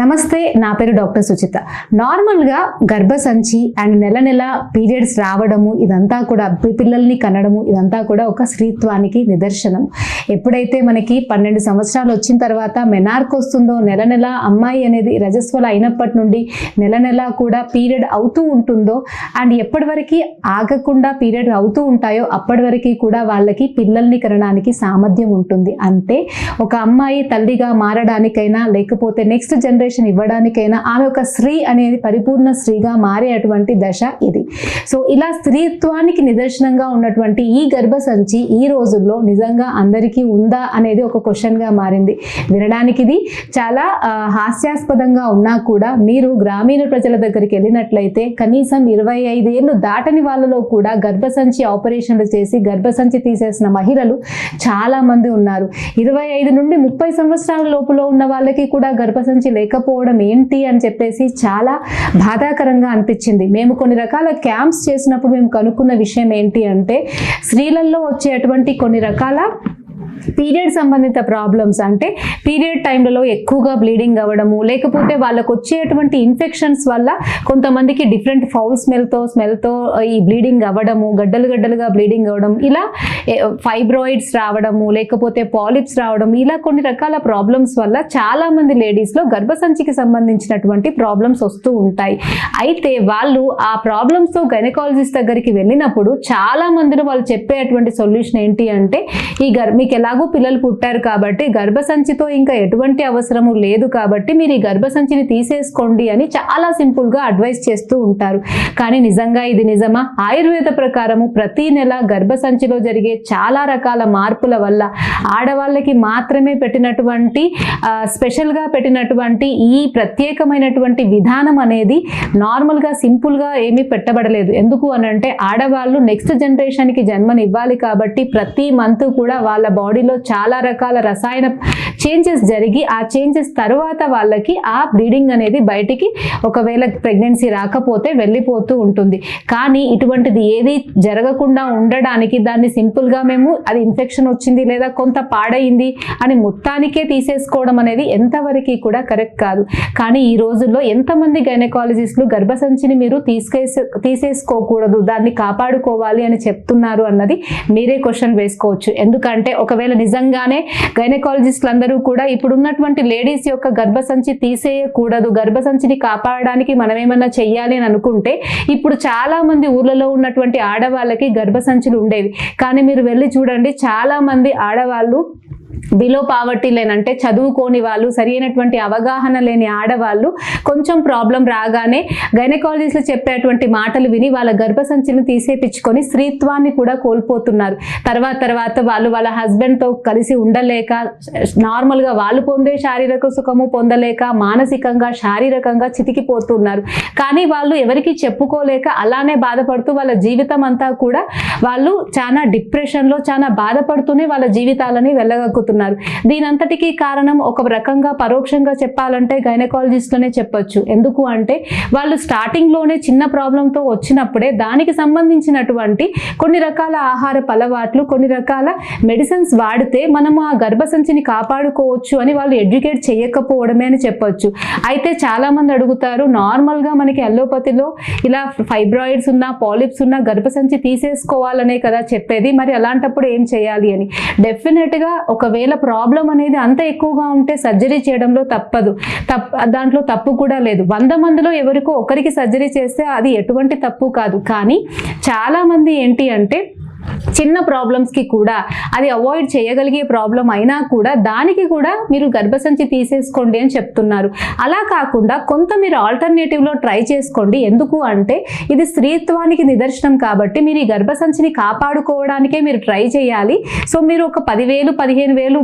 నమస్తే నా పేరు డాక్టర్ సుచిత. నార్మల్గా గర్భసంచి అండ్ నెల నెల పీరియడ్స్ రావడము ఇదంతా కూడా పిల్లల్ని కనడము ఇదంతా కూడా ఒక స్త్రీత్వానికి నిదర్శనం. ఎప్పుడైతే మనకి పన్నెండు సంవత్సరాలు వచ్చిన తర్వాత మెనార్క్ వస్తుందో నెల నెల అమ్మాయి అనేది రజస్వల అయినప్పటి నుండి నెల నెల కూడా పీరియడ్ అవుతూ ఉంటుందో అండ్ ఎప్పటి వరకు ఆగకుండా పీరియడ్ అవుతూ ఉంటాయో అప్పటి వరకు కూడా వాళ్ళకి పిల్లల్ని కనడానికి సామర్థ్యం ఉంటుంది. అంటే ఒక అమ్మాయి తల్లిగా మారడానికైనా లేకపోతే నెక్స్ట్ జనరేషన్ ఇవ్వడానికైనా ఆమె ఒక స్త్రీ అనేది పరిపూర్ణ స్త్రీగా మారేటువంటి దశ ఇది. సో ఇలా స్త్రీత్వానికి నిదర్శనంగా ఉన్నటువంటి ఈ గర్భసంచి ఈ రోజుల్లో నిజంగా అందరికీ ఉందా అనేది ఒక క్వశ్చన్గా మారింది. వినడానికి ఇది చాలా హాస్యాస్పదంగా ఉన్నా కూడా మీరు గ్రామీణ ప్రజల దగ్గరికి వెళ్ళినట్లయితే కనీసం ఇరవై ఐదేళ్ళు దాటని వాళ్ళలో కూడా గర్భసంచి ఆపరేషన్లు చేసి గర్భసంచి తీసేసిన మహిళలు చాలా మంది ఉన్నారు. ఇరవై ఐదు నుండి ముప్పై సంవత్సరాల లోపులో ఉన్న వాళ్ళకి కూడా గర్భసంచి లేకపోవడం ఏంటి అని చెప్పేసి చాలా బాధాకరంగా అనిపించింది. మేము కొన్ని రకాల క్యాంప్స్ చేసినప్పుడు మేము కనుక్కున్న విషయం ఏంటి అంటే స్త్రీలలో వచ్చేటువంటి కొన్ని రకాల పీరియడ్ సంబంధిత ప్రాబ్లమ్స్ అంటే పీరియడ్ టైంలలో ఎక్కువగా బ్లీడింగ్ అవ్వడము లేకపోతే వాళ్ళకు వచ్చేటువంటి ఇన్ఫెక్షన్స్ వల్ల కొంతమందికి డిఫరెంట్ ఫౌల్ స్మెల్తో స్మెల్తో ఈ బ్లీడింగ్ అవ్వడము గడ్డలు గడ్డలుగా బ్లీడింగ్ అవ్వడం ఇలా ఫైబ్రాయిడ్స్ రావడము లేకపోతే పాలిప్స్ రావడం ఇలా కొన్ని రకాల ప్రాబ్లమ్స్ వల్ల చాలా మంది లేడీస్లో గర్భసంచికి సంబంధించినటువంటి ప్రాబ్లమ్స్ వస్తూ ఉంటాయి. అయితే వాళ్ళు ఆ ప్రాబ్లమ్స్తో గైనకాలజిస్ట్ దగ్గరికి వెళ్ళినప్పుడు చాలా మందిలో వాళ్ళు చెప్పేటువంటి సొల్యూషన్ ఏంటి అంటే ఈ గర్ మీకు ఎలాగూ పిల్లలు పుట్టారు కాబట్టి గర్భసంచితో ఇంకా ఎటువంటి అవసరము లేదు కాబట్టి మీరు ఈ గర్భసంచిని తీసేసుకోండి అని చాలా సింపుల్గా అడ్వైస్ చేస్తూ ఉంటారు. కానీ నిజంగా ఇది నిజమా? ఆయుర్వేద ప్రకారము ప్రతి నెల గర్భసంచిలో జరిగే చాలా రకాల మార్పుల వల్ల ఆడవాళ్ళకి మాత్రమే పెట్టినటువంటి స్పెషల్గా పెట్టినటువంటి ఈ ప్రత్యేకమైనటువంటి విధానం అనేది నార్మల్గా సింపుల్గా ఏమీ పెట్టబడలేదు. ఎందుకు అని అంటే ఆడవాళ్ళు నెక్స్ట్ జనరేషన్కి జన్మనివ్వాలి కాబట్టి ప్రతి మంత్ కూడా వాళ్ళ బాడీలో చాలా రకాల రసాయన చేంజెస్ జరిగి ఆ చేంజెస్ తర్వాత వాళ్ళకి ఆ బ్లీడింగ్ అనేది బయటికి ఒకవేళ ప్రెగ్నెన్సీ రాకపోతే వెళ్ళిపోతూ ఉంటుంది. కానీ ఇటువంటిది ఏది జరగకుండా ఉండడానికి దాన్ని సింపుల్గా మేము అది ఇన్ఫెక్షన్ వచ్చింది లేదా కొంత పాడైంది అని మొత్తానికే తీసేసుకోవడం అనేది ఎంతవరకు కూడా కరెక్ట్ కాదు. కానీ ఈ రోజుల్లో ఎంతమంది గైనకాలజిస్టులు గర్భసంచిని మీరు తీసుకే తీసేసుకోకూడదు దాన్ని కాపాడుకోవాలి అని చెప్తున్నారు అన్నది మీరే క్వశ్చన్ వేసుకోవచ్చు. ఎందుకంటే ఒకవేళ నిజంగానే గైనకాలజిస్టులు అందరూ కూడా ఇప్పుడు ఉన్నటువంటి లేడీస్ యొక్క గర్భసంచి తీసేయకూడదు. గర్భసంచిని కాపాడడానికి మనం ఏమన్నా చెయ్యాలి అని అనుకుంటే ఇప్పుడు చాలా మంది ఊర్లలో ఉన్నటువంటి ఆడవాళ్ళకి గర్భసంచులు ఉండేవి. కానీ మీరు వెళ్ళి చూడండి చాలా మంది ఆడవాళ్ళు బిలో పావర్టీ లేనంటే చదువుకోని వాళ్ళు సరైనటువంటి అవగాహన లేని ఆడవాళ్ళు కొంచెం ప్రాబ్లం రాగానే గైనకాలజిస్టులు చెప్పేటువంటి మాటలు విని వాళ్ళ గర్భసంచిని తీసేపించుకొని స్త్రీత్వాన్ని కూడా కోల్పోతున్నారు. తర్వాత తర్వాత వాళ్ళు వాళ్ళ హస్బెండ్తో కలిసి ఉండలేక నార్మల్గా వాళ్ళు పొందే శారీరక సుఖము పొందలేక మానసికంగా శారీరకంగా చితికిపోతున్నారు. కానీ వాళ్ళు ఎవరికి చెప్పుకోలేక అలానే బాధపడుతూ వాళ్ళ జీవితం అంతా కూడా వాళ్ళు చాలా డిప్రెషన్లో చాలా బాధపడుతూనే వాళ్ళ జీవితాలని వెళ్ళగక్కుతున్నారు. దీనంతటికీ కారణం ఒక రకంగా పరోక్షంగా చెప్పాలంటే గైనకాలజిస్ట్లోనే చెప్పొచ్చు. ఎందుకు అంటే వాళ్ళు స్టార్టింగ్లోనే చిన్న ప్రాబ్లంతో వచ్చినప్పుడే దానికి సంబంధించినటువంటి కొన్ని రకాల ఆహార అలవాట్లు కొన్ని రకాల మెడిసిన్స్ వాడితే మనము ఆ గర్భసంచిని కాపాడుకోవచ్చు అని వాళ్ళు ఎడ్యుకేట్ చేయకపోవడమే అని చెప్పొచ్చు. అయితే చాలా మంది అడుగుతారు నార్మల్గా మనకి అల్లోపతిలో ఇలా ఫైబ్రాయిడ్స్ ఉన్న పాలిప్స్ ఉన్న గర్భసంచి తీసేసుకోవాలనే కదా చెప్పేది. మరి అలాంటప్పుడు ఏం చేయాలి అని. డెఫినెట్గా ఒకవేళ ప్రాబ్లం అనేది అంత ఎక్కువగా ఉంటే సర్జరీ చేయడంలో తప్పదు. తప్ దాంట్లో తప్పు కూడా లేదు. వంద మందిలో ఎవరికో ఒకరికి సర్జరీ చేస్తే అది ఎటువంటి తప్పు కాదు. కానీ చాలామంది ఏంటి అంటే చిన్న ప్రాబ్లమ్స్కి కూడా అది అవాయిడ్ చేయగలిగే ప్రాబ్లం అయినా కూడా దానికి కూడా మీరు గర్భసంచి తీసేసుకోండి అని చెప్తున్నారు. అలా కాకుండా కొంత మీరు ఆల్టర్నేటివ్లో ట్రై చేసుకోండి. ఎందుకు అంటే ఇది స్త్రీత్వానికి నిదర్శనం కాబట్టి మీరు ఈ గర్భసంచిని కాపాడుకోవడానికే మీరు ట్రై చేయాలి. సో మీరు ఒక పదివేలు పదిహేను వేలు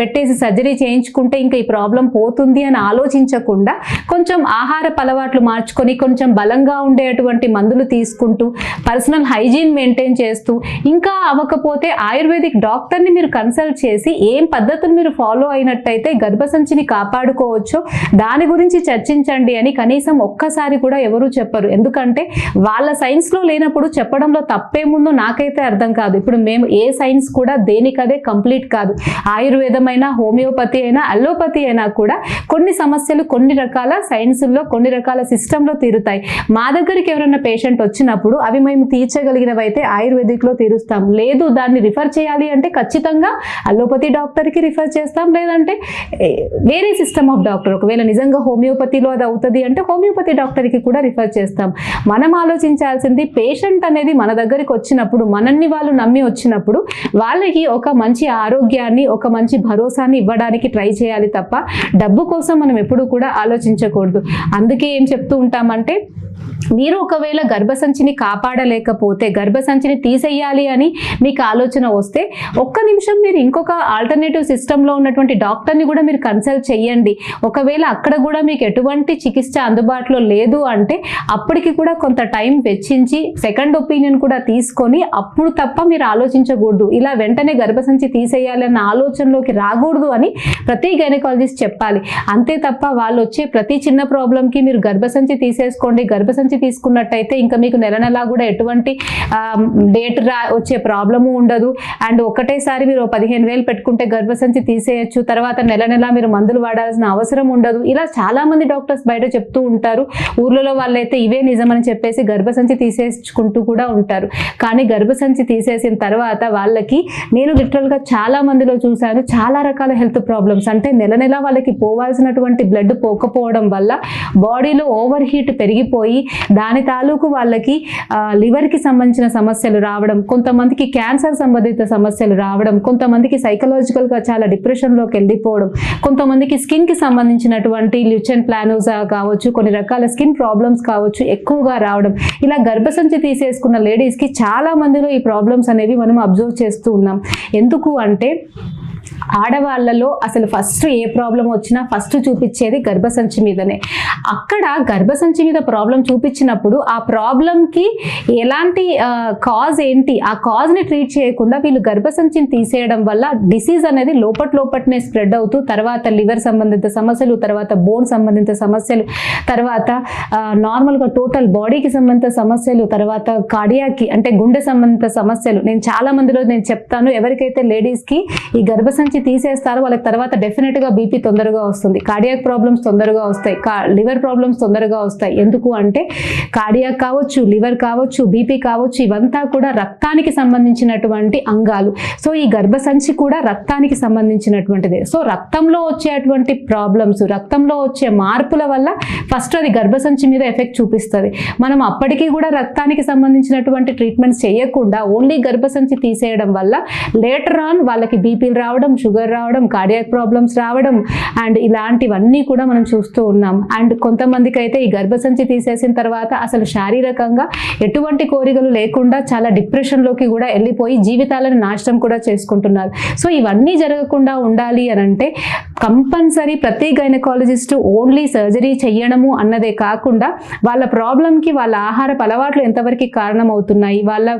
పెట్టేసి సర్జరీ చేయించుకుంటే ఇంకా ఈ ప్రాబ్లం పోతుంది అని ఆలోచించకుండా కొంచెం ఆహార అలవాట్లు మార్చుకొని కొంచెం బలంగా ఉండేటువంటి మందులు తీసుకుంటూ పర్సనల్ హైజీన్ మెయింటైన్ చేస్తూ ఇంకా అవ్వకపోతే ఆయుర్వేదిక్ డాక్టర్ని మీరు కన్సల్ట్ చేసి ఏం పద్ధతులు మీరు ఫాలో అయినట్టయితే గర్భసంచిని కాపాడుకోవచ్చు. దాని గురించి చర్చించండి అని కనీసం ఒక్కసారి కూడా ఎవరు చెప్పరు. ఎందుకంటే వాళ్ళ సైన్స్లో లేనప్పుడు చెప్పడంలో తప్పేముందో నాకైతే అర్థం కాదు. ఇప్పుడు మేము ఏ సైన్స్ కూడా దేనికదే కంప్లీట్ కాదు. ఆయుర్వేదమైనా హోమియోపతి అయినా అల్లోపతి అయినా కూడా కొన్ని సమస్యలు కొన్ని రకాల సైన్సుల్లో కొన్ని రకాల సిస్టంలో తీరుతాయి. మా దగ్గరికి ఎవరైనా పేషెంట్ వచ్చినప్పుడు అవి మేము తీర్చగలిగినవైతే ఆయుర్వేదిక్లో తీరుస్తాం. లేదు దాన్ని రిఫర్ చేయాలి అంటే ఖచ్చితంగా అల్లోపతి డాక్టర్కి రిఫర్ చేస్తాం. లేదంటే వేరే సిస్టమ్ ఆఫ్ డాక్టర్ ఒకవేళ నిజంగా హోమియోపతిలో అది అవుతుంది అంటే హోమియోపతి డాక్టర్కి కూడా రిఫర్ చేస్తాం. మనం ఆలోచించాల్సింది పేషెంట్ అనేది మన దగ్గరికి వచ్చినప్పుడు మనల్ని వాళ్ళు నమ్మి వచ్చినప్పుడు వాళ్ళకి ఒక మంచి ఆరోగ్యాన్ని ఒక మంచి భరోసాని ఇవ్వడానికి ట్రై చేయాలి తప్ప డబ్బు కోసం మనం ఎప్పుడూ కూడా ఆలోచించకూడదు. అందుకే ఏం చెప్తూ ఉంటామంటే మీరు ఒకవేళ గర్భసంచిని కాపాడలేకపోతే గర్భసంచిని తీసేయాలి అని మీకు ఆలోచన వస్తే ఒక్క నిమిషం మీరు ఇంకొక ఆల్టర్నేటివ్ సిస్టంలో ఉన్నటువంటి డాక్టర్ని కూడా మీరు కన్సల్ట్ చేయండి. ఒకవేళ అక్కడ కూడా మీకు ఎటువంటి చికిత్స అందుబాటులో లేదు అంటే అప్పటికి కూడా కొంత టైం వెచ్చించి సెకండ్ ఒపీనియన్ కూడా తీసుకొని అప్పుడు తప్ప మీరు ఆలోచించకూడదు. ఇలా వెంటనే గర్భసంచి తీసేయాలి అన్న ఆలోచనలోకి రాకూడదు అని ప్రతి గైనకాలజిస్ట్ చెప్పాలి. అంతే తప్ప వాళ్ళు వచ్చే ప్రతి చిన్న ప్రాబ్లంకి మీరు గర్భసంచి తీసేసుకోండి. గర్భసంచి తీసుకున్నట్టయితే ఇంకా మీకు నెల నెలా కూడా ఎటువంటి డేట్ రా వచ్చే ప్రాబ్లము ఉండదు. అండ్ ఒకటేసారి మీరు పదిహేను వేలు పెట్టుకుంటే గర్భసంచి తీసేయచ్చు. తర్వాత నెల నెల మీరు మందులు వాడాల్సిన అవసరం ఉండదు. ఇలా చాలా మంది డాక్టర్స్ బయట చెప్తూ ఉంటారు. ఊర్లలో వాళ్ళైతే ఇవే నిజమని చెప్పేసి గర్భసంచి తీసేసుకుంటూ కూడా ఉంటారు. కానీ గర్భసంచి తీసేసిన తర్వాత వాళ్ళకి నేను లిటరల్గా చాలా మందిలో చూశాను. చాలా రకాల హెల్త్ ప్రాబ్లమ్స్. అంటే నెల నెల వాళ్ళకి పోవాల్సినటువంటి బ్లడ్ పోకపోవడం వల్ల బాడీలో ఓవర్ హీట్ పెరిగిపోయి దాని తాలూకు వాళ్ళకి లివర్కి సంబంధించిన సమస్యలు రావడం కొంతమందికి క్యాన్సర్ సంబంధిత సమస్యలు రావడం కొంతమందికి సైకలాజికల్గా చాలా డిప్రెషన్లోకి వెళ్ళిపోవడం కొంతమందికి స్కిన్కి సంబంధించినటువంటి ల్యూచెన్ ప్లానోజా కావచ్చు కొన్ని రకాల స్కిన్ ప్రాబ్లమ్స్ కావచ్చు ఎక్కువగా రావడం. ఇలా గర్భసంచి తీసేసుకున్న లేడీస్కి చాలా మందిలో ఈ ప్రాబ్లమ్స్ అనేవి మనం అబ్జర్వ్ చేస్తూ ఉన్నాం. ఎందుకు అంటే ఆడవాళ్ళలో అసలు ఫస్ట్ ఏ ప్రాబ్లం వచ్చినా ఫస్ట్ చూపించేది గర్భసంచి మీదనే. అక్కడ గర్భసంచి మీద ప్రాబ్లం చూపించినప్పుడు ఆ ప్రాబ్లంకి ఎలాంటి కాజ్ ఏంటి ఆ కాజ్ని ట్రీట్ చేయకుండా వీళ్ళు గర్భసంచిని తీసేయడం వల్ల డిసీజ్ అనేది లోపట్ లోపట్నే స్ప్రెడ్ అవుతూ తర్వాత లివర్ సంబంధిత సమస్యలు తర్వాత బోన్ సంబంధిత సమస్యలు తర్వాత నార్మల్గా టోటల్ బాడీకి సంబంధిత సమస్యలు తర్వాత కార్డియాకి అంటే గుండె సంబంధిత సమస్యలు. నేను చాలా మందిలో నేను చెప్తాను ఎవరికైతే లేడీస్కి ఈ గర్భసంచి తీసేస్తారు. వాళ్ళకి తర్వాత డెఫినెట్గా బీపీ తొందరగా వస్తుంది. కార్డియాక్ ప్రాబ్లమ్స్ తొందరగా వస్తాయి. లివర్ ప్రాబ్లమ్స్ తొందరగా వస్తాయి. ఎందుకు అంటే కార్డియాక్ కావచ్చు లివర్ కావచ్చు బీపీ కావచ్చు ఇవంతా కూడా రక్తానికి సంబంధించినటువంటి అంగాలు. సో ఈ గర్భసంచి కూడా రక్తానికి సంబంధించినటువంటిది. సో రక్తంలో వచ్చేటువంటి ప్రాబ్లమ్స్ రక్తంలో వచ్చే మార్పుల వల్ల ఫస్ట్ అది గర్భసంచి మీద ఎఫెక్ట్ చూపిస్తుంది. మనం అప్పటికీ కూడా రక్తానికి సంబంధించినటువంటి ట్రీట్మెంట్స్ చేయకుండా ఓన్లీ గర్భసంచి తీసేయడం వల్ల లేటర్ ఆన్ వాళ్ళకి బీపీలు రావడం షుగర్ రావడం కార్డియాక్ ప్రాబ్లమ్స్ రావడం అండ్ ఇలాంటివన్నీ కూడా మనం చూస్తూ ఉన్నాం. అండ్ కొంతమందికి అయితే ఈ గర్భసంచి తీసేసిన తర్వాత అసలు శారీరకంగా ఎటువంటి కోరికలు లేకుండా చాలా డిప్రెషన్లోకి కూడా వెళ్ళిపోయి జీవితాలను నాశనం కూడా చేసుకుంటున్నారు. సో ఇవన్నీ జరగకుండా ఉండాలి అని అంటే కంపల్సరీ ప్రతి గైనకాలజిస్ట్ ఓన్లీ సర్జరీ చెయ్యడము అన్నదే కాకుండా వాళ్ళ ప్రాబ్లంకి వాళ్ళ ఆహారపు అలవాట్లు ఎంతవరకు కారణమవుతున్నాయి వాళ్ళ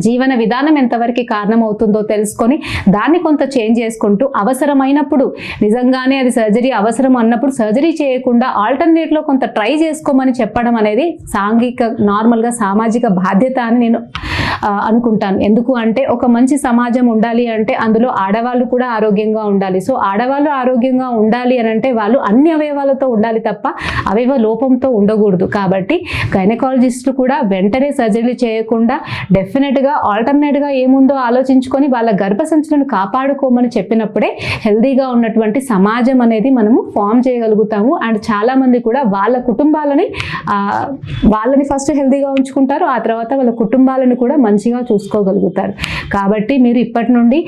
జీవన విధానం ఎంతవరకు కారణమవుతుందో తెలుసుకొని దాన్ని కొంత చేంజ్ చేసుకుంటూ అవసరమైనప్పుడు నిజంగానే అది సర్జరీ అవసరం అన్నప్పుడు సర్జరీ చేయకుండా ఆల్టర్నేట్లో కొంత ట్రై చేసుకోమని చెప్పడం అనేది సాంఘిక నార్మల్గా సామాజిక బాధ్యత అని నేను అనుకుంటాను. ఎందుకు అంటే ఒక మంచి సమాజం ఉండాలి అంటే అందులో ఆడవాళ్ళు కూడా ఆరోగ్యంగా ఉండాలి. సో ఆడవాళ్ళు ఆరోగ్యంగా ఉండాలి అని అంటే వాళ్ళు అన్ని అవయవాలతో ఉండాలి తప్ప అవయవ లోపంతో ఉండకూడదు. కాబట్టి గైనకాలజిస్టులు కూడా వెంటనే సర్జరీలు చేయకుండా డెఫినెట్గా ఆల్టర్నేట్గా ఏముందో ఆలోచించుకొని వాళ్ళ గర్భసంచులను కాపాడుకోమని చెప్పినప్పుడే హెల్దీగా ఉన్నటువంటి సమాజం అనేది మనము ఫామ్ చేయగలుగుతాము. అండ్ చాలామంది కూడా వాళ్ళ కుటుంబాలని వాళ్ళని ఫస్ట్ హెల్దీగా ఉంచుకుంటారు. ఆ తర్వాత వాళ్ళ కుటుంబాలను కూడా మంచిగా చూసుకోగలుగుతారు. కాబట్టి మీరు ఇప్పటి నుండి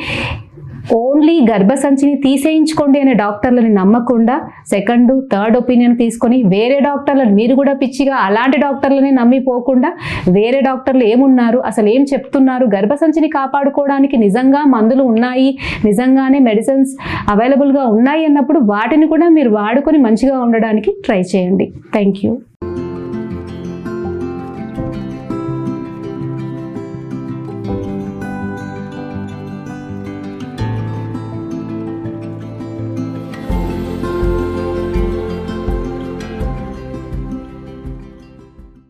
ఓన్లీ గర్భసంచిని తీసేయించుకోండి అనే డాక్టర్లని నమ్మకుండా సెకండ్ థర్డ్ ఒపీనియన్ తీసుకొని వేరే డాక్టర్లను మీరు కూడా పిచ్చిగా అలాంటి డాక్టర్లని నమ్మిపోకుండా వేరే డాక్టర్లు ఏమున్నారు అసలు ఏం చెప్తున్నారు గర్భసంచిని కాపాడుకోవడానికి నిజంగా మందులు ఉన్నాయి నిజంగానే మెడిసిన్స్ అవైలబుల్గా ఉన్నాయి అన్నప్పుడు వాటిని కూడా మీరు వాడుకొని మంచిగా ఉండడానికి ట్రై చేయండి. Thank you.